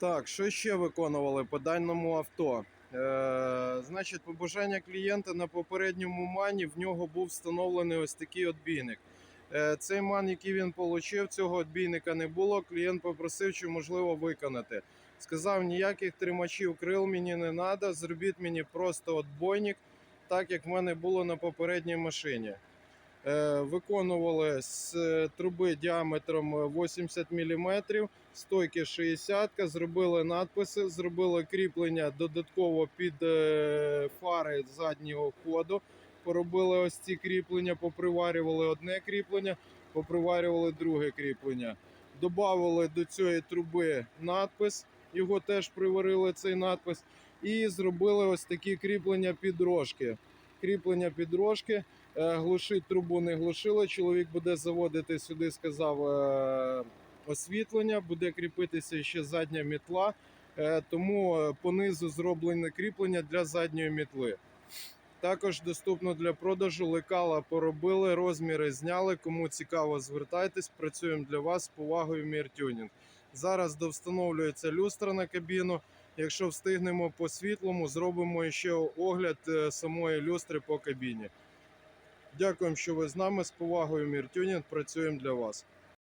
Так, що ще виконували по даному авто? Е, значить, побажання клієнта на попередньому мані в нього був встановлений ось такий отбійник. Е, цей ман, який він отримав, цього отбійника не було. Клієнт попросив, чи можливо виконати. Сказав, ніяких тримачів крил мені не треба, зробіть мені просто отбойник, так як в мене було на попередній машині. Е, виконували з е, труби діаметром 80 мм, стойки 60, зробили надписи, зробили кріплення додатково під е, фари заднього ходу. Поробили ось ці кріплення, поприварювали одне кріплення, поприварювали друге кріплення. Добавили до цієї труби надпис, його теж приварили цей надпис. І зробили ось такі кріплення підрожки. Кріплення підрожки. Е, Глушить трубу не глушили. Чоловік буде заводити сюди, сказав е, освітлення, буде кріпитися ще задня мітла. Е, Тому понизу зроблене кріплення для задньої мітли. Також доступно для продажу. Лекала поробили, розміри зняли. Кому цікаво, звертайтесь. Працюємо для вас з повагою Міртюнінг. Зараз довстановлюється люстра на кабіну. Якщо встигнемо по світлому, зробимо ще огляд е, самої люстри по кабіні. Дякуємо, що ви з нами. З повагою Міртюнінг. Працюємо для вас.